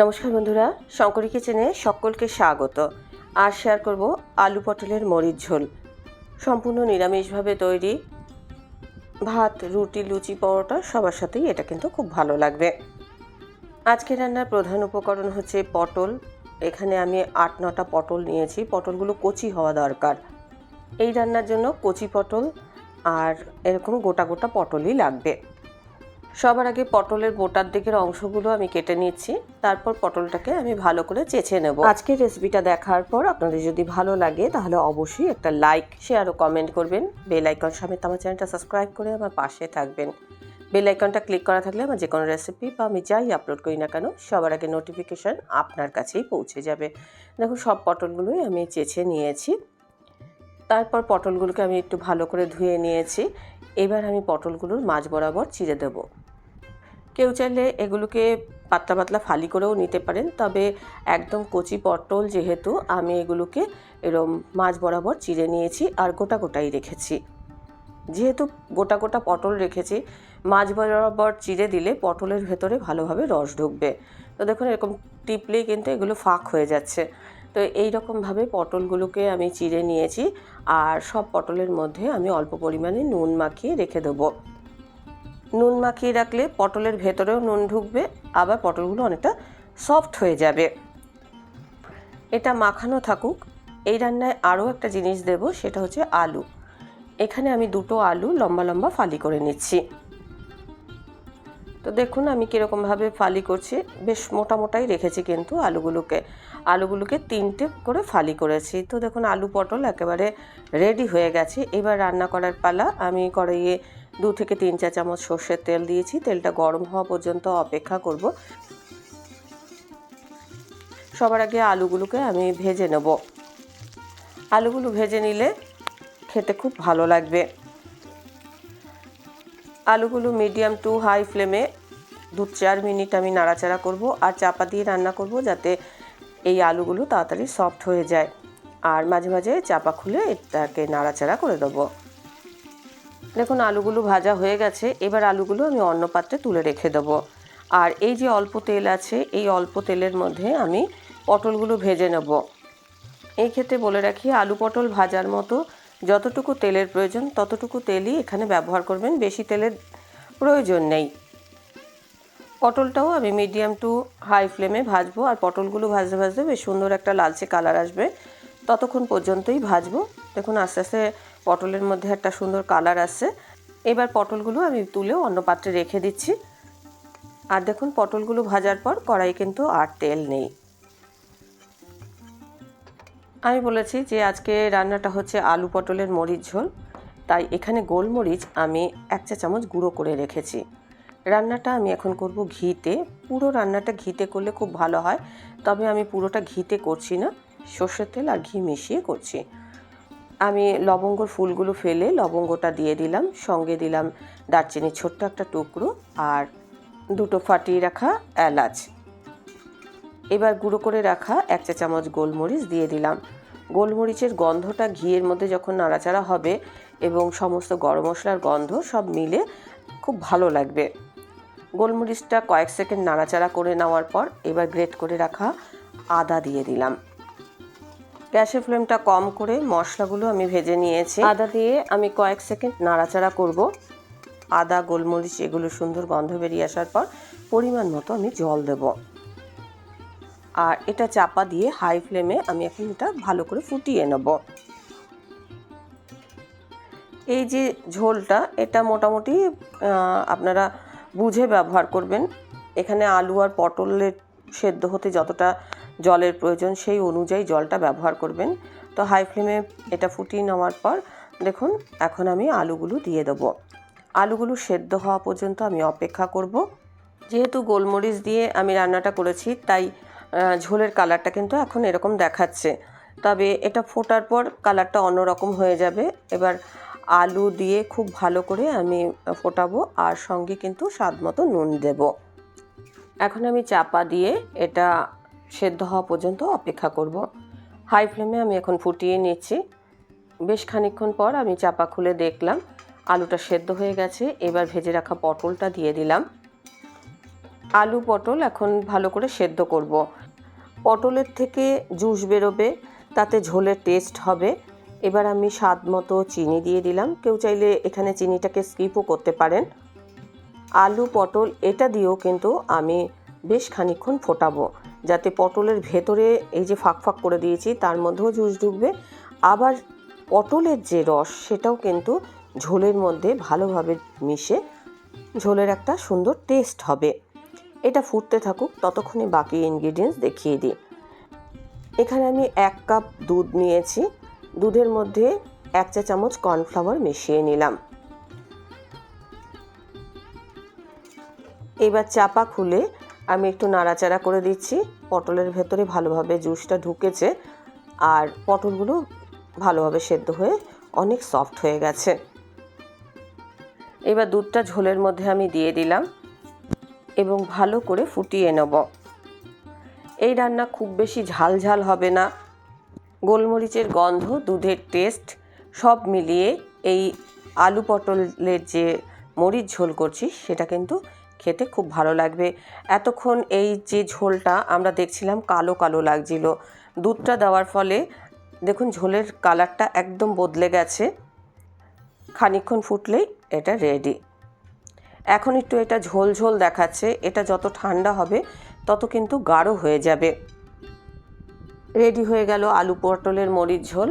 নমস্কার বন্ধুরা, শঙ্করী কিচেনে সকলকে স্বাগত। আর শেয়ার করব আলু পটলের মরিচ ঝোল। সম্পূর্ণ নিরামিষভাবে তৈরি ভাত, রুটি, লুচি, পরোটা সবার সাথেই এটা কিন্তু খুব ভালো লাগবে। আজকে রান্নার প্রধান উপকরণ হচ্ছে পটল। এখানে আমি আট, নটা পটল নিয়েছি। পটলগুলো কচি হওয়া দরকার। এই রান্নার জন্য কচি পটল আর এরকম গোটা গোটা পটলই লাগবে। সবার আগে পটলের বোটার দিকের অংশগুলো আমি কেটে নিচ্ছি। তারপর পটলটাকে আমি ভালো করে চেঁচে নেব। আজকের রেসিপিটা দেখার পর আপনাদের যদি ভালো লাগে, তাহলে অবশ্যই একটা লাইক শেয়ার ও কমেন্ট করবেন। বেল আইকন সমেত আমার চ্যানেলটা সাবস্ক্রাইব করে আমার পাশে থাকবেন। বেল আইকনটা ক্লিক করা থাকলে আমার যে কোনো রেসিপি বা আমি যাই আপলোড করি না কেন, সবার আগে নোটিফিকেশান আপনার কাছেই পৌঁছে যাবে। দেখুন, সব পটলগুলোই আমি চেঁচে নিয়েছি। তারপর পটলগুলোকে আমি একটু ভালো করে ধুয়ে নিয়েছি। এবার আমি পটলগুলোর মাঝ বরাবর চিড়ে দেবো। কেউ চাইলে এগুলোকে পাতলা পাতলা ফালি করেও নিতে পারেন, তবে একদম কচি পটল যেহেতু, আমি এগুলোকে এরম মাছ বরাবর চিড়ে নিয়েছি আর গোটা গোটাই রেখেছি। যেহেতু গোটা গোটা পটল রেখেছি, মাছ বরাবর চিড়ে দিলে পটলের ভেতরে ভালোভাবে রস ঢুকবে। তো দেখুন, এরকম টিপলেই কিন্তু এগুলো ফাঁক হয়ে যাচ্ছে। তো এই রকমভাবে পটলগুলোকে আমি চিড়ে নিয়েছি, আর সব পটলের মধ্যে আমি অল্প পরিমাণে নুন মাখিয়ে রেখে দেবো। নুন মাখিয়ে রাখলে পটলের ভেতরেও নুন ঢুকবে, আবার পটলগুলো অনেকটা সফট হয়ে যাবে। এটা মাখানো থাকুক। এই রান্নায় আরও একটা জিনিস দেব, সেটা হচ্ছে আলু। এখানে আমি দুটো আলু লম্বা লম্বা ফালি করে নিচ্ছি। তো দেখুন আমি কীরকমভাবে ফালি করছি। বেশ মোটা মোটাই রেখেছি কিন্তু আলুগুলোকে। আলুগুলোকে তিনটে করে ফালি করেছি। তো দেখুন আলু পটল একেবারে রেডি হয়ে গেছে। এবার রান্না করার পালা আমি কড়াইয়ে দু থেকে তিন চা চামচ সর্ষের তেল দিয়েছি। তেলটা গরম হওয়া পর্যন্ত অপেক্ষা করব। সবার আগে আলুগুলোকে আমি ভেজে নেব। আলুগুলো ভেজে নিলে খেতে খুব ভালো লাগবে। আলুগুলো মিডিয়াম টু হাই ফ্লেমে দু চার মিনিট আমি নাড়াচাড়া করব আর চাপা দিয়ে রান্না করব যাতে এই আলুগুলো তাড়াতাড়ি সফট হয়ে যায়। আর মাঝে মাঝে চাপা খুলে এটাকে নাড়াচাড়া করে দেবো দেখুন, আলুগুলো ভাজা হয়ে গেছে। এবার আলুগুলো আমি অন্য পাত্রে তুলে রেখে দেবো। আর এই যে অল্প তেল আছে, এই অল্প তেলের মধ্যে আমি পটলগুলো ভেজে নেব। এই ক্ষেত্রে বলে রাখি, আলু পটল ভাজার মতো যতটুকু তেলের প্রয়োজন, ততটুকু তেলই এখানে ব্যবহার করবেন। বেশি তেলের প্রয়োজন নেই। পটলটাও আমি মিডিয়াম টু হাই ফ্লেমে ভাজবো, আর পটলগুলো ভাজতে ভাজতে বেশ সুন্দর একটা লালচে কালার আসবে। ততক্ষণ পর্যন্তই ভাজবো। দেখুন, আস্তে আস্তে পটলের মধ্যে একটা সুন্দর কালার আসছে এবার পটলগুলো আমি তুলেও অন্য পাত্রে রেখে দিচ্ছি। আর দেখুন, পটলগুলো ভাজার পর কড়াই কিন্তু আর তেল নেই। আমি বলেছি যে আজকে রান্নাটা হচ্ছে আলু পটলের মরিচ ঝোল। তাই এখানে গোলমরিচ আমি এক চা চামচ গুঁড়ো করে রেখেছি। রান্নাটা আমি এখন করব ঘিতে। পুরো রান্নাটা ঘিতে করলে খুব ভালো হয়। তবে আমি পুরোটা ঘিতে করছি না। সর্ষের তেল আর ঘি মিশিয়ে করছি। আমি লবঙ্গর ফুলগুলো ফেলে লবঙ্গটা দিয়ে দিলাম, সঙ্গে দিলাম দারচিনির ছোট্ট একটা টুকরো আর দুটো ফাটিয়ে রাখা এলাচ। এবার গুঁড়ো করে রাখা এক চা চামচ গোলমরিচ দিয়ে দিলাম। গোলমরিচের গন্ধটা ঘিয়ের মধ্যে যখন নাড়াচাড়া হবে এবং সমস্ত গরম মশলার গন্ধ সব মিলে খুব ভালো লাগবে। গোলমরিচটা কয়েক সেকেন্ড নাড়াচাড়া করে নেওয়ার পর এবার গ্রেট করে রাখা আদা দিয়ে দিলাম। গ্যাসের ফ্লেমটা কম করে মশলাগুলো আমি ভেজে নিয়েছি। আদা দিয়ে আমি কয়েক সেকেন্ড নাড়াচাড়া করব। আদা, গোলমরিচ এগুলো সুন্দর গন্ধ বেরিয়ে আসার পর পরিমাণ মতো আমি জল দেব। আর এটা চাপা দিয়ে হাই ফ্লেমে আমি এখন এটা ভালো করে ফুটিয়ে নেব। এই যে ঝোলটা, এটা মোটামুটি আপনারা বুঝে ব্যবহার করবেন। এখানে আলু আর পটলের সেদ্ধ হতে যতটা জলের প্রয়োজন, সেই অনুযায়ী জলটা ব্যবহার করবেন। তো হাই ফ্লেমে এটা ফুটিয়ে নেওয়ার পর, দেখুন, এখন আমি আলুগুলো দিয়ে দেবো। আলুগুলো সেদ্ধ হওয়া পর্যন্ত আমি অপেক্ষা করব। যেহেতু গোলমরিচ দিয়ে আমি রান্নাটা করেছি, তাই ঝোলের কালারটা কিন্তু এখন এরকম দেখাচ্ছে। তবে এটা ফোটার পর কালারটা অন্যরকম হয়ে যাবে। এবার আলু দিয়ে খুব ভালো করে আমি ফোটাবো আর সঙ্গে কিন্তু স্বাদ মতো নুন দেব। এখন আমি চাপা দিয়ে এটা সেদ্ধ হওয়া পর্যন্ত অপেক্ষা করব। হাই ফ্লেমে আমি এখন ফুটিয়ে নিচ্ছি। বেশ খানিক্ষণ পর আমি চাপা খুলে দেখলাম আলুটা সেদ্ধ হয়ে গেছে। এবার ভেজে রাখা পটলটা দিয়ে দিলাম। আলু পটল এখন ভালো করে সেদ্ধ করব। পটলের থেকে জুস বেরোবে, তাতে ঝোলের টেস্ট হবে। এবার আমি স্বাদ মতো চিনি দিয়ে দিলাম। কেউ চাইলে এখানে চিনিটাকে স্কিপও করতে পারেন। আলু, পটল, এটা দিয়েও কিন্তু আমি বেশ খানিক্ষণ ফোটাবো। যাতে পটলের ভেতরে এই যে ফাঁক ফাঁক করে দিয়েছি, তার মধ্যেও জুস ঢুকবে। আবার পটলের যে রস, সেটাও কিন্তু ঝোলের মধ্যে ভালোভাবে মিশে ঝোলের একটা সুন্দর টেস্ট হবে। এটা ফুটতে থাকুক, ততক্ষণে বাকি ইনগ্রিডিয়েন্টস দেখিয়ে দিই। এখানে আমি এক কাপ দুধ নিয়েছি। দুধের মধ্যে এক চা চামচ কর্নফ্লাওয়ার মিশিয়ে নিলাম। এবার চাপা খুলে আমি একটু নাড়াচাড়া করে দিচ্ছি। পটলের ভেতরে ভালোভাবে জুসটা ঢুকেছে আর পটলগুলো ভালোভাবে সেদ্ধ হয়ে অনেক সফট হয়ে গেছে। এবার দুধটা ঝোলের মধ্যে আমি দিয়ে দিলাম এবং ভালো করে ফুটিয়ে নেব। এই রান্না খুব বেশি ঝাল ঝাল হবে না। গোলমরিচের গন্ধ, দুধের টেস্ট সব মিলিয়ে এই আলু পটলের যে মরিচ ঝোল করছি সেটা কিন্তু খেতে খুব ভালো লাগবে। এতক্ষণ এই যে ঝোলটা আমরা দেখছিলাম কালো কালো লাগছিল। দুধটা দেওয়ার ফলে দেখুন ঝোলের কালারটা একদম বদলে গেছে। খানিকক্ষণ ফুটলেই এটা রেডি এখন একটু এটা ঝোল ঝোল দেখাচ্ছে, এটা যত ঠান্ডা হবে তত কিন্তু গাঢ় হয়ে যাবে। রেডি হয়ে গেল আলু পটলের মরিচ ঝোল।